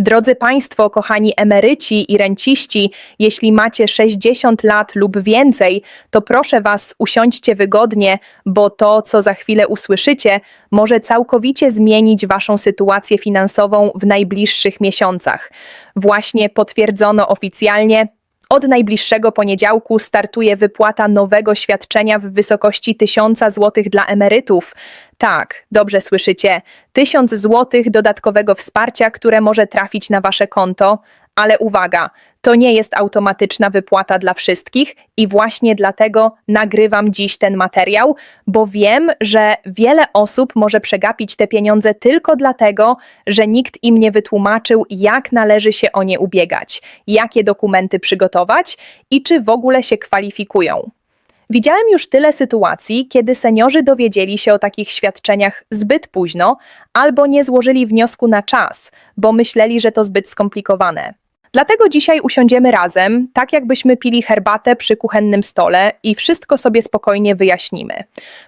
Drodzy Państwo, kochani emeryci i renciści, jeśli macie 60 lat lub więcej, to proszę Was, usiądźcie wygodnie, bo to, co za chwilę usłyszycie, może całkowicie zmienić Waszą sytuację finansową w najbliższych miesiącach. Właśnie potwierdzono oficjalnie, od najbliższego poniedziałku startuje wypłata nowego świadczenia w wysokości 1000 zł dla emerytów. Tak, dobrze słyszycie, 1000 zł dodatkowego wsparcia, które może trafić na wasze konto. Ale uwaga, to nie jest automatyczna wypłata dla wszystkich i właśnie dlatego nagrywam dziś ten materiał, bo wiem, że wiele osób może przegapić te pieniądze tylko dlatego, że nikt im nie wytłumaczył, jak należy się o nie ubiegać, jakie dokumenty przygotować i czy w ogóle się kwalifikują. Widziałem już tyle sytuacji, kiedy seniorzy dowiedzieli się o takich świadczeniach zbyt późno albo nie złożyli wniosku na czas, bo myśleli, że to zbyt skomplikowane. Dlatego dzisiaj usiądziemy razem, tak jakbyśmy pili herbatę przy kuchennym stole i wszystko sobie spokojnie wyjaśnimy.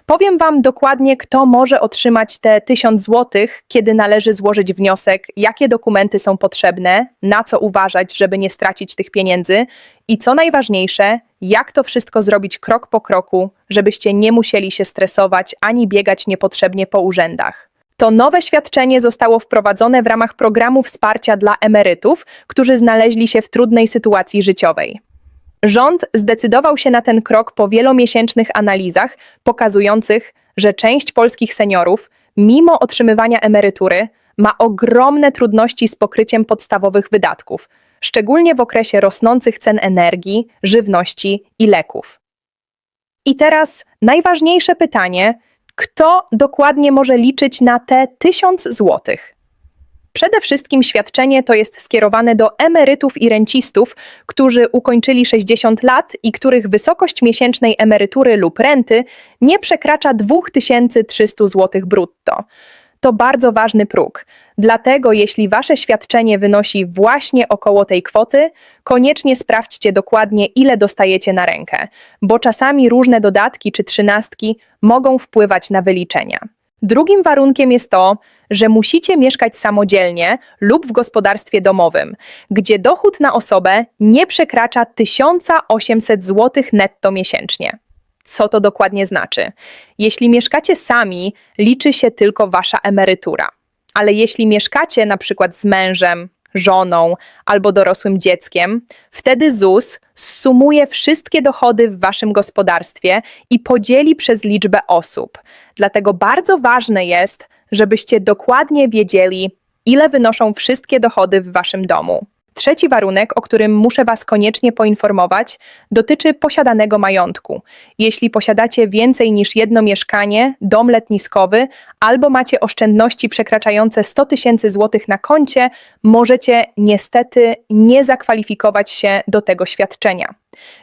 Powiem Wam dokładnie, kto może otrzymać te 1000 zł, kiedy należy złożyć wniosek, jakie dokumenty są potrzebne, na co uważać, żeby nie stracić tych pieniędzy i co najważniejsze, jak to wszystko zrobić krok po kroku, żebyście nie musieli się stresować ani biegać niepotrzebnie po urzędach. To nowe świadczenie zostało wprowadzone w ramach programu wsparcia dla emerytów, którzy znaleźli się w trudnej sytuacji życiowej. Rząd zdecydował się na ten krok po wielomiesięcznych analizach pokazujących, że część polskich seniorów, mimo otrzymywania emerytury, ma ogromne trudności z pokryciem podstawowych wydatków, szczególnie w okresie rosnących cen energii, żywności i leków. I teraz najważniejsze pytanie, kto dokładnie może liczyć na te 1000 złotych? Przede wszystkim świadczenie to jest skierowane do emerytów i rencistów, którzy ukończyli 60 lat i których wysokość miesięcznej emerytury lub renty nie przekracza 2300 zł brutto. To bardzo ważny próg. Dlatego, jeśli wasze świadczenie wynosi właśnie około tej kwoty, koniecznie sprawdźcie dokładnie, ile dostajecie na rękę, bo czasami różne dodatki czy trzynastki mogą wpływać na wyliczenia. Drugim warunkiem jest to, że musicie mieszkać samodzielnie lub w gospodarstwie domowym, gdzie dochód na osobę nie przekracza 1800 zł netto miesięcznie. Co to dokładnie znaczy? Jeśli mieszkacie sami, liczy się tylko wasza emerytura. Ale jeśli mieszkacie na przykład z mężem, żoną albo dorosłym dzieckiem, wtedy ZUS sumuje wszystkie dochody w waszym gospodarstwie i podzieli przez liczbę osób. Dlatego bardzo ważne jest, żebyście dokładnie wiedzieli, ile wynoszą wszystkie dochody w waszym domu. Trzeci warunek, o którym muszę Was koniecznie poinformować, dotyczy posiadanego majątku. Jeśli posiadacie więcej niż jedno mieszkanie, dom letniskowy albo macie oszczędności przekraczające 100 tysięcy złotych na koncie, możecie niestety nie zakwalifikować się do tego świadczenia.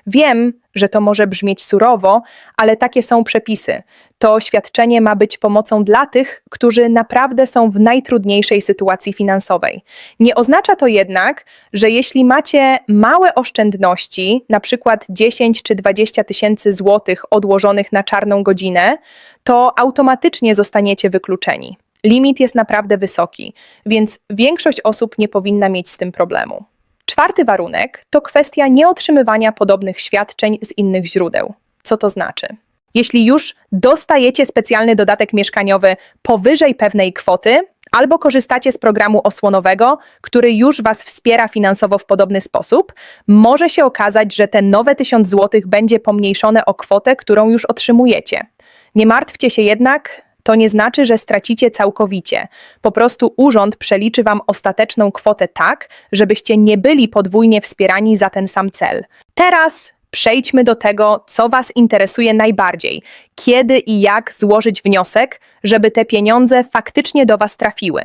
Wiem, że to może brzmieć surowo, ale takie są przepisy. To świadczenie ma być pomocą dla tych, którzy naprawdę są w najtrudniejszej sytuacji finansowej. Nie oznacza to jednak, że jeśli macie małe oszczędności, na przykład 10 czy 20 tysięcy złotych odłożonych na czarną godzinę, to automatycznie zostaniecie wykluczeni. Limit jest naprawdę wysoki, więc większość osób nie powinna mieć z tym problemu. Czwarty warunek to kwestia nieotrzymywania podobnych świadczeń z innych źródeł. Co to znaczy? Jeśli już dostajecie specjalny dodatek mieszkaniowy powyżej pewnej kwoty, albo korzystacie z programu osłonowego, który już Was wspiera finansowo w podobny sposób, może się okazać, że te nowe 1000 zł będzie pomniejszone o kwotę, którą już otrzymujecie. Nie martwcie się jednak, to nie znaczy, że stracicie całkowicie. Po prostu urząd przeliczy Wam ostateczną kwotę tak, żebyście nie byli podwójnie wspierani za ten sam cel. Teraz przejdźmy do tego, co Was interesuje najbardziej. Kiedy i jak złożyć wniosek, żeby te pieniądze faktycznie do Was trafiły.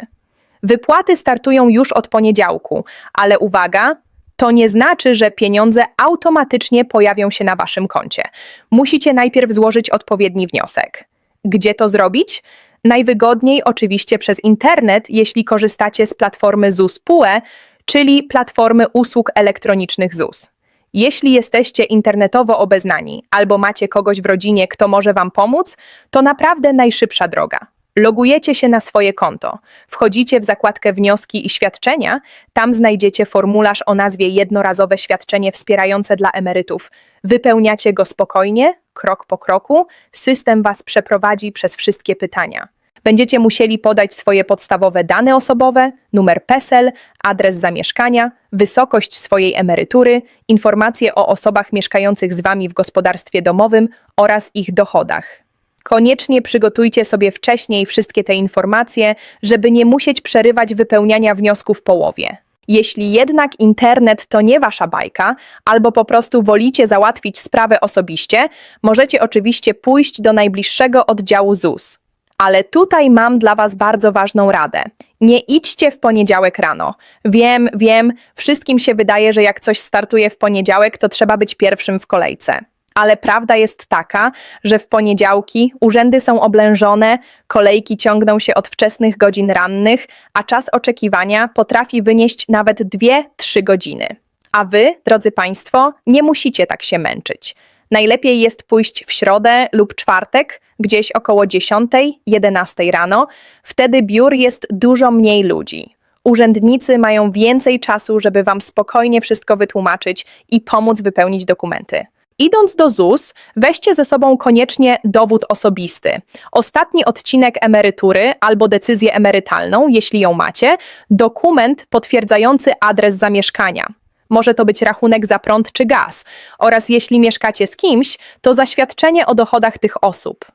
Wypłaty startują już od poniedziałku, ale uwaga, to nie znaczy, że pieniądze automatycznie pojawią się na Waszym koncie. Musicie najpierw złożyć odpowiedni wniosek. Gdzie to zrobić? Najwygodniej oczywiście przez internet, jeśli korzystacie z platformy ZUS PUE, czyli platformy usług elektronicznych ZUS. Jeśli jesteście internetowo obeznani albo macie kogoś w rodzinie, kto może Wam pomóc, to naprawdę najszybsza droga. Logujecie się na swoje konto, wchodzicie w zakładkę wnioski i świadczenia, tam znajdziecie formularz o nazwie jednorazowe świadczenie wspierające dla emerytów. Wypełniacie go spokojnie, krok po kroku, system was przeprowadzi przez wszystkie pytania. Będziecie musieli podać swoje podstawowe dane osobowe, numer PESEL, adres zamieszkania, wysokość swojej emerytury, informacje o osobach mieszkających z wami w gospodarstwie domowym oraz ich dochodach. Koniecznie przygotujcie sobie wcześniej wszystkie te informacje, żeby nie musieć przerywać wypełniania wniosku w połowie. Jeśli jednak internet to nie wasza bajka, albo po prostu wolicie załatwić sprawę osobiście, możecie oczywiście pójść do najbliższego oddziału ZUS. Ale tutaj mam dla Was bardzo ważną radę. Nie idźcie w poniedziałek rano. Wiem, wiem, wszystkim się wydaje, że jak coś startuje w poniedziałek, to trzeba być pierwszym w kolejce. Ale prawda jest taka, że w poniedziałki urzędy są oblężone, kolejki ciągną się od wczesnych godzin rannych, a czas oczekiwania potrafi wynieść nawet 2-3 godziny. A wy, drodzy Państwo, nie musicie tak się męczyć. Najlepiej jest pójść w środę lub czwartek, gdzieś około 10-11 rano. Wtedy biur jest dużo mniej ludzi. Urzędnicy mają więcej czasu, żeby Wam spokojnie wszystko wytłumaczyć i pomóc wypełnić dokumenty. Idąc do ZUS, weźcie ze sobą koniecznie dowód osobisty. Ostatni odcinek emerytury albo decyzję emerytalną, jeśli ją macie, dokument potwierdzający adres zamieszkania. Może to być rachunek za prąd czy gaz, oraz jeśli mieszkacie z kimś, to zaświadczenie o dochodach tych osób.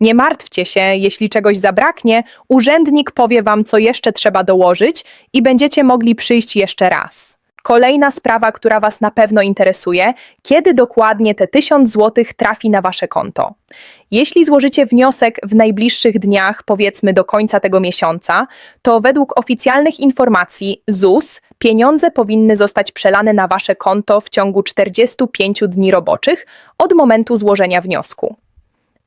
Nie martwcie się, jeśli czegoś zabraknie, urzędnik powie wam, co jeszcze trzeba dołożyć i będziecie mogli przyjść jeszcze raz. Kolejna sprawa, która Was na pewno interesuje, kiedy dokładnie te 1000 zł trafi na Wasze konto. Jeśli złożycie wniosek w najbliższych dniach, powiedzmy do końca tego miesiąca, to według oficjalnych informacji ZUS pieniądze powinny zostać przelane na Wasze konto w ciągu 45 dni roboczych od momentu złożenia wniosku.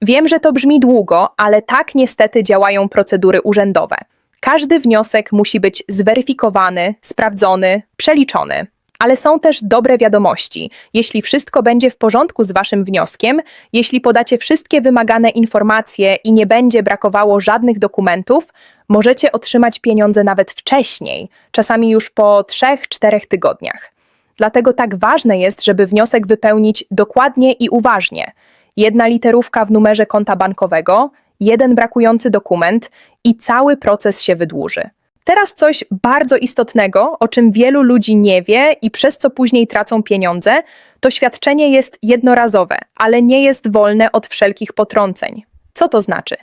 Wiem, że to brzmi długo, ale tak niestety działają procedury urzędowe. Każdy wniosek musi być zweryfikowany, sprawdzony, przeliczony. Ale są też dobre wiadomości. Jeśli wszystko będzie w porządku z Waszym wnioskiem, jeśli podacie wszystkie wymagane informacje i nie będzie brakowało żadnych dokumentów, możecie otrzymać pieniądze nawet wcześniej, czasami już po 3-4 tygodniach. Dlatego tak ważne jest, żeby wniosek wypełnić dokładnie i uważnie. Jedna literówka w numerze konta bankowego, jeden brakujący dokument i cały proces się wydłuży. Teraz coś bardzo istotnego, o czym wielu ludzi nie wie i przez co później tracą pieniądze, to świadczenie jest jednorazowe, ale nie jest wolne od wszelkich potrąceń. Co to znaczy?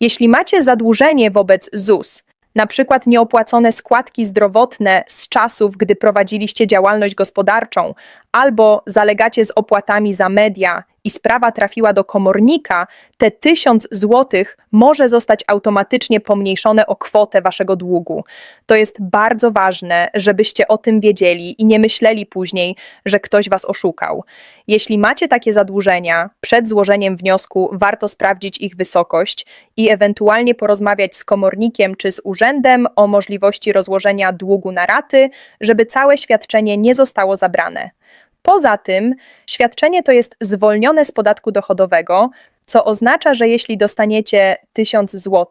Jeśli macie zadłużenie wobec ZUS, na przykład nieopłacone składki zdrowotne z czasów, gdy prowadziliście działalność gospodarczą, albo zalegacie z opłatami za media i sprawa trafiła do komornika, te 1000 złotych może zostać automatycznie pomniejszone o kwotę waszego długu. To jest bardzo ważne, żebyście o tym wiedzieli i nie myśleli później, że ktoś was oszukał. Jeśli macie takie zadłużenia, przed złożeniem wniosku warto sprawdzić ich wysokość i ewentualnie porozmawiać z komornikiem czy z urzędem o możliwości rozłożenia długu na raty, żeby całe świadczenie nie zostało zabrane. Poza tym, świadczenie to jest zwolnione z podatku dochodowego, co oznacza, że jeśli dostaniecie 1000 zł,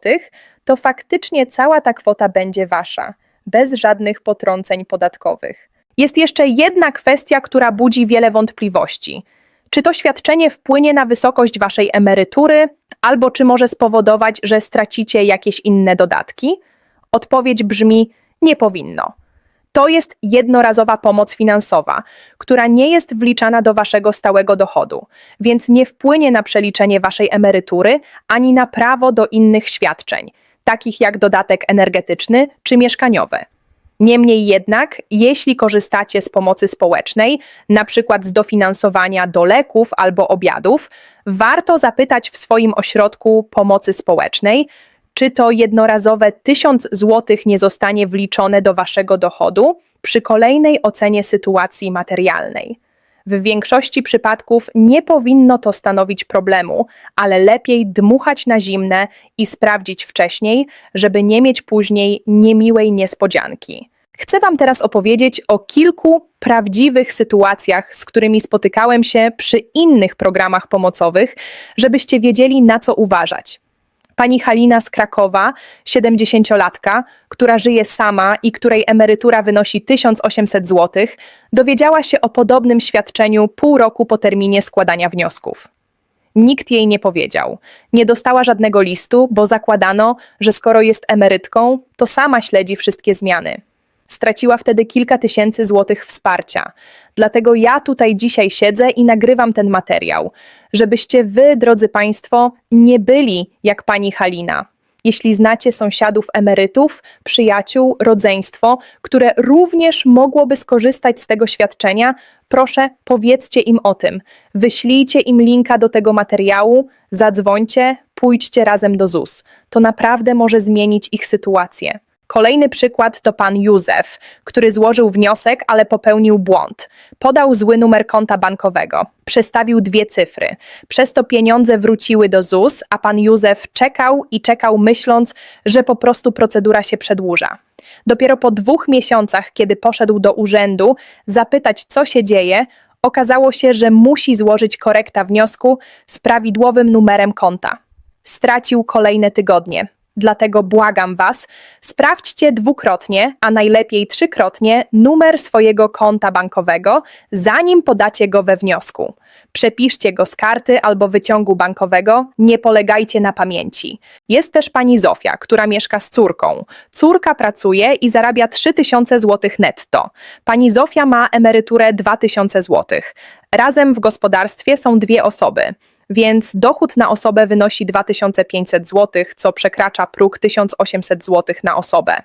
to faktycznie cała ta kwota będzie wasza, bez żadnych potrąceń podatkowych. Jest jeszcze jedna kwestia, która budzi wiele wątpliwości. Czy to świadczenie wpłynie na wysokość waszej emerytury, albo czy może spowodować, że stracicie jakieś inne dodatki? Odpowiedź brzmi: nie powinno. To jest jednorazowa pomoc finansowa, która nie jest wliczana do waszego stałego dochodu, więc nie wpłynie na przeliczenie waszej emerytury ani na prawo do innych świadczeń, takich jak dodatek energetyczny czy mieszkaniowy. Niemniej jednak, jeśli korzystacie z pomocy społecznej, na przykład z dofinansowania do leków albo obiadów, warto zapytać w swoim ośrodku pomocy społecznej, czy to jednorazowe 1000 zł nie zostanie wliczone do waszego dochodu przy kolejnej ocenie sytuacji materialnej. W większości przypadków nie powinno to stanowić problemu, ale lepiej dmuchać na zimne i sprawdzić wcześniej, żeby nie mieć później niemiłej niespodzianki. Chcę Wam teraz opowiedzieć o kilku prawdziwych sytuacjach, z którymi spotykałem się przy innych programach pomocowych, żebyście wiedzieli, na co uważać. Pani Halina z Krakowa, 70-latka, która żyje sama i której emerytura wynosi 1800 zł, dowiedziała się o podobnym świadczeniu pół roku po terminie składania wniosków. Nikt jej nie powiedział. Nie dostała żadnego listu, bo zakładano, że skoro jest emerytką, to sama śledzi wszystkie zmiany. Straciła wtedy kilka tysięcy złotych wsparcia. Dlatego ja tutaj dzisiaj siedzę i nagrywam ten materiał, żebyście wy, drodzy Państwo, nie byli jak pani Halina. Jeśli znacie sąsiadów emerytów, przyjaciół, rodzeństwo, które również mogłoby skorzystać z tego świadczenia, proszę powiedzcie im o tym. Wyślijcie im linka do tego materiału, zadzwońcie, pójdźcie razem do ZUS. To naprawdę może zmienić ich sytuację. Kolejny przykład to pan Józef, który złożył wniosek, ale popełnił błąd. Podał zły numer konta bankowego, przestawił dwie cyfry. Przez to pieniądze wróciły do ZUS, a pan Józef czekał i czekał, myśląc, że po prostu procedura się przedłuża. Dopiero po dwóch miesiącach, kiedy poszedł do urzędu zapytać, co się dzieje, okazało się, że musi złożyć korekta wniosku z prawidłowym numerem konta. Stracił kolejne tygodnie. Dlatego błagam Was, sprawdźcie dwukrotnie, a najlepiej trzykrotnie numer swojego konta bankowego, zanim podacie go we wniosku. Przepiszcie go z karty albo wyciągu bankowego, nie polegajcie na pamięci. Jest też pani Zofia, która mieszka z córką. Córka pracuje i zarabia 3000 zł netto. Pani Zofia ma emeryturę 2000 zł. Razem w gospodarstwie są dwie osoby więc dochód na osobę wynosi 2500 zł, co przekracza próg 1800 zł na osobę.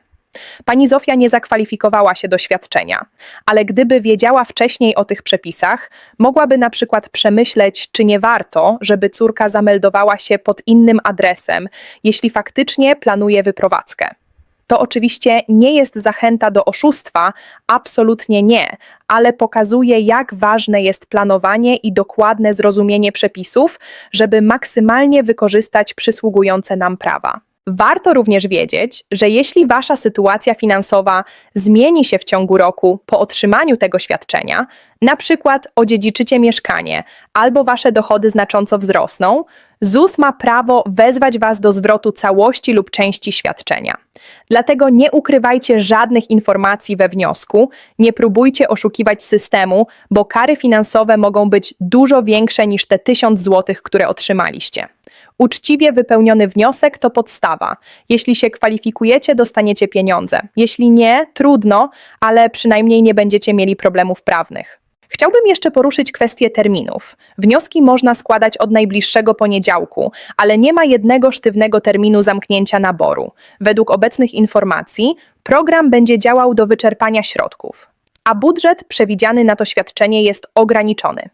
Pani Zofia nie zakwalifikowała się do świadczenia, ale gdyby wiedziała wcześniej o tych przepisach, mogłaby na przykład przemyśleć, czy nie warto, żeby córka zameldowała się pod innym adresem, jeśli faktycznie planuje wyprowadzkę. To oczywiście nie jest zachęta do oszustwa, absolutnie nie, ale pokazuje, jak ważne jest planowanie i dokładne zrozumienie przepisów, żeby maksymalnie wykorzystać przysługujące nam prawa. Warto również wiedzieć, że jeśli wasza sytuacja finansowa zmieni się w ciągu roku po otrzymaniu tego świadczenia, na przykład odziedziczycie mieszkanie albo wasze dochody znacząco wzrosną, ZUS ma prawo wezwać was do zwrotu całości lub części świadczenia. Dlatego nie ukrywajcie żadnych informacji we wniosku, nie próbujcie oszukiwać systemu, bo kary finansowe mogą być dużo większe niż te 1000 zł, które otrzymaliście. Uczciwie wypełniony wniosek to podstawa. Jeśli się kwalifikujecie, dostaniecie pieniądze. Jeśli nie, trudno, ale przynajmniej nie będziecie mieli problemów prawnych. Chciałbym jeszcze poruszyć kwestię terminów. Wnioski można składać od najbliższego poniedziałku, ale nie ma jednego sztywnego terminu zamknięcia naboru. Według obecnych informacji program będzie działał do wyczerpania środków, a budżet przewidziany na to świadczenie jest ograniczony.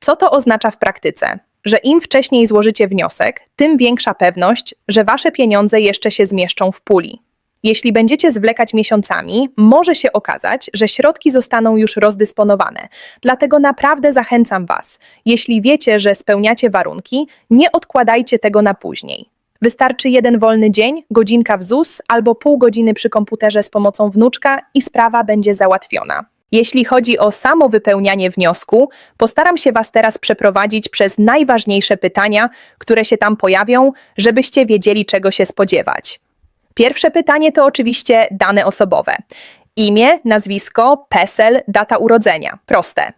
Co to oznacza w praktyce? Że im wcześniej złożycie wniosek, tym większa pewność, że wasze pieniądze jeszcze się zmieszczą w puli. Jeśli będziecie zwlekać miesiącami, może się okazać, że środki zostaną już rozdysponowane. Dlatego naprawdę zachęcam Was, jeśli wiecie, że spełniacie warunki, nie odkładajcie tego na później. Wystarczy jeden wolny dzień, godzinka w ZUS albo pół godziny przy komputerze z pomocą wnuczka i sprawa będzie załatwiona. Jeśli chodzi o samo wypełnianie wniosku, postaram się Was teraz przeprowadzić przez najważniejsze pytania, które się tam pojawią, żebyście wiedzieli, czego się spodziewać. Pierwsze pytanie to oczywiście dane osobowe. Imię, nazwisko, PESEL, data urodzenia. Proste.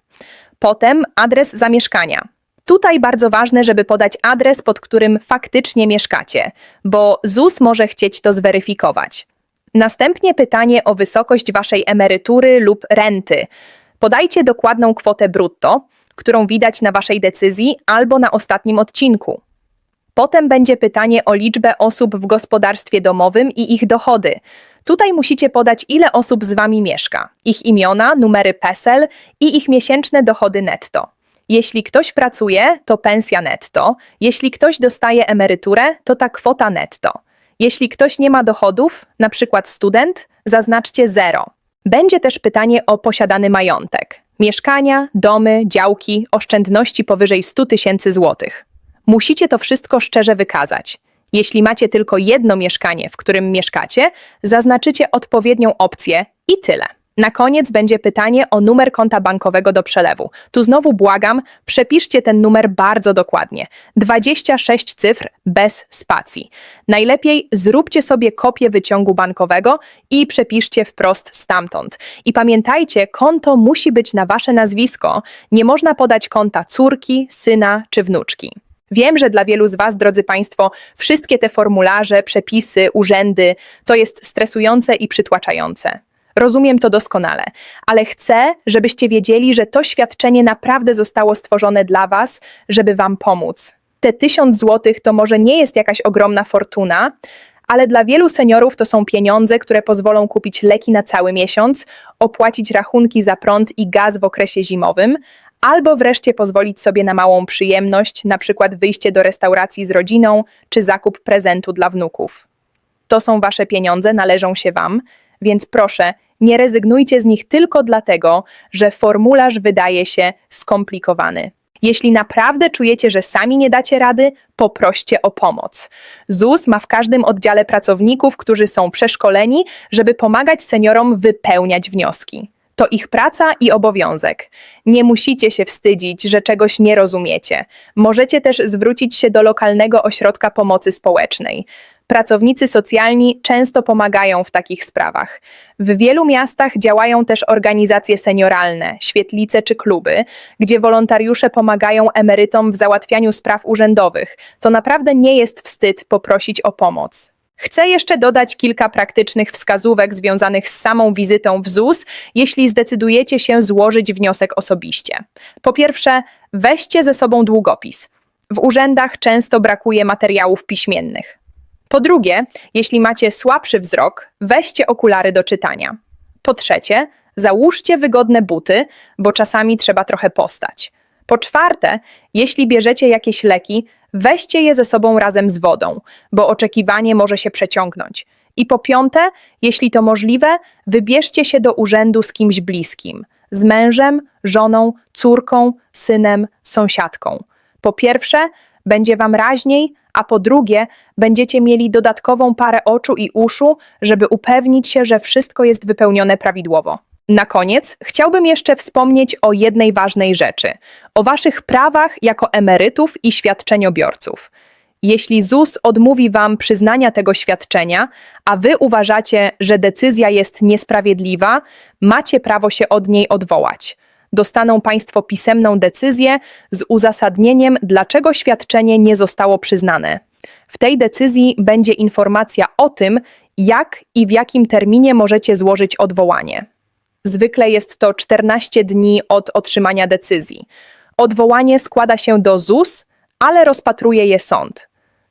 Potem adres zamieszkania. Tutaj bardzo ważne, żeby podać adres, pod którym faktycznie mieszkacie, bo ZUS może chcieć to zweryfikować. Następnie pytanie o wysokość waszej emerytury lub renty. Podajcie dokładną kwotę brutto, którą widać na waszej decyzji albo na ostatnim odcinku. Potem będzie pytanie o liczbę osób w gospodarstwie domowym i ich dochody. Tutaj musicie podać, ile osób z wami mieszka, ich imiona, numery PESEL i ich miesięczne dochody netto. Jeśli ktoś pracuje, to pensja netto. Jeśli ktoś dostaje emeryturę, to ta kwota netto. Jeśli ktoś nie ma dochodów, na przykład student, zaznaczcie zero. Będzie też pytanie o posiadany majątek. Mieszkania, domy, działki, oszczędności powyżej 100 tysięcy złotych. Musicie to wszystko szczerze wykazać. Jeśli macie tylko jedno mieszkanie, w którym mieszkacie, zaznaczycie odpowiednią opcję i tyle. Na koniec będzie pytanie o numer konta bankowego do przelewu. Tu znowu błagam, przepiszcie ten numer bardzo dokładnie. 26 cyfr bez spacji. Najlepiej zróbcie sobie kopię wyciągu bankowego i przepiszcie wprost stamtąd. I pamiętajcie, konto musi być na wasze nazwisko. Nie można podać konta córki, syna czy wnuczki. Wiem, że dla wielu z Was, drodzy Państwo, wszystkie te formularze, przepisy, urzędy to jest stresujące i przytłaczające. Rozumiem to doskonale, ale chcę, żebyście wiedzieli, że to świadczenie naprawdę zostało stworzone dla Was, żeby Wam pomóc. Te tysiąc złotych to może nie jest jakaś ogromna fortuna, ale dla wielu seniorów to są pieniądze, które pozwolą kupić leki na cały miesiąc, opłacić rachunki za prąd i gaz w okresie zimowym, albo wreszcie pozwolić sobie na małą przyjemność, na przykład wyjście do restauracji z rodziną czy zakup prezentu dla wnuków. To są wasze pieniądze, należą się wam, więc proszę, nie rezygnujcie z nich tylko dlatego, że formularz wydaje się skomplikowany. Jeśli naprawdę czujecie, że sami nie dacie rady, poproście o pomoc. ZUS ma w każdym oddziale pracowników, którzy są przeszkoleni, żeby pomagać seniorom wypełniać wnioski. To ich praca i obowiązek. Nie musicie się wstydzić, że czegoś nie rozumiecie. Możecie też zwrócić się do lokalnego ośrodka pomocy społecznej. Pracownicy socjalni często pomagają w takich sprawach. W wielu miastach działają też organizacje senioralne, świetlice czy kluby, gdzie wolontariusze pomagają emerytom w załatwianiu spraw urzędowych. To naprawdę nie jest wstyd poprosić o pomoc. Chcę jeszcze dodać kilka praktycznych wskazówek związanych z samą wizytą w ZUS, jeśli zdecydujecie się złożyć wniosek osobiście. Po pierwsze, weźcie ze sobą długopis. W urzędach często brakuje materiałów piśmiennych. Po drugie, jeśli macie słabszy wzrok, weźcie okulary do czytania. Po trzecie, załóżcie wygodne buty, bo czasami trzeba trochę postać. Po czwarte, jeśli bierzecie jakieś leki, weźcie je ze sobą razem z wodą, bo oczekiwanie może się przeciągnąć. I po piąte, jeśli to możliwe, wybierzcie się do urzędu z kimś bliskim z mężem, żoną, córką, synem, sąsiadką. Po pierwsze, będzie wam raźniej, a po drugie, będziecie mieli dodatkową parę oczu i uszu, żeby upewnić się, że wszystko jest wypełnione prawidłowo. Na koniec chciałbym jeszcze wspomnieć o jednej ważnej rzeczy o waszych prawach jako emerytów i świadczeniobiorców. Jeśli ZUS odmówi wam przyznania tego świadczenia, a wy uważacie, że decyzja jest niesprawiedliwa, macie prawo się od niej odwołać. Dostaną państwo pisemną decyzję z uzasadnieniem, dlaczego świadczenie nie zostało przyznane. W tej decyzji będzie informacja o tym, jak i w jakim terminie możecie złożyć odwołanie. Zwykle jest to 14 dni od otrzymania decyzji. Odwołanie składa się do ZUS, ale rozpatruje je sąd.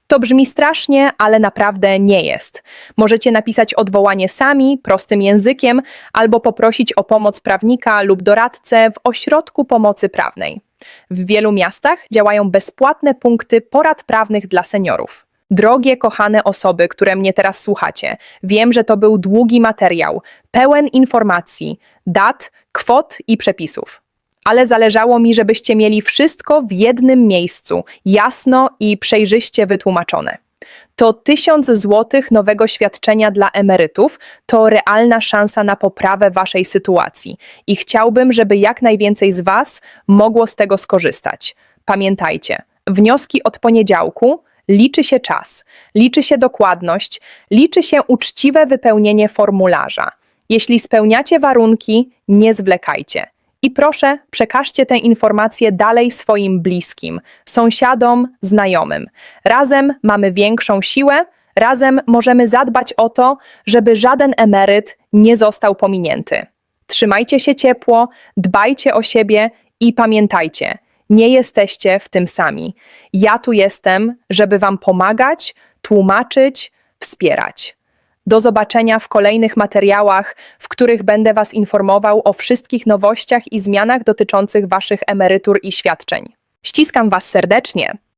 To brzmi strasznie, ale naprawdę nie jest. Możecie napisać odwołanie sami, prostym językiem, albo poprosić o pomoc prawnika lub doradcę w ośrodku pomocy prawnej. W wielu miastach działają bezpłatne punkty porad prawnych dla seniorów. Drogie, kochane osoby, które mnie teraz słuchacie, wiem, że to był długi materiał, pełen informacji, dat, kwot i przepisów. Ale zależało mi, żebyście mieli wszystko w jednym miejscu, jasno i przejrzyście wytłumaczone. To tysiąc złotych nowego świadczenia dla emerytów to realna szansa na poprawę waszej sytuacji i chciałbym, żeby jak najwięcej z was mogło z tego skorzystać. Pamiętajcie, wnioski od poniedziałku liczy się czas, liczy się dokładność, liczy się uczciwe wypełnienie formularza. Jeśli spełniacie warunki, nie zwlekajcie. I proszę, przekażcie tę informację dalej swoim bliskim, sąsiadom, znajomym. Razem mamy większą siłę, razem możemy zadbać o to, żeby żaden emeryt nie został pominięty. Trzymajcie się ciepło, dbajcie o siebie i pamiętajcie, nie jesteście w tym sami. Ja tu jestem, żeby Wam pomagać, tłumaczyć, wspierać. Do zobaczenia w kolejnych materiałach, w których będę Was informował o wszystkich nowościach i zmianach dotyczących Waszych emerytur i świadczeń. Ściskam Was serdecznie.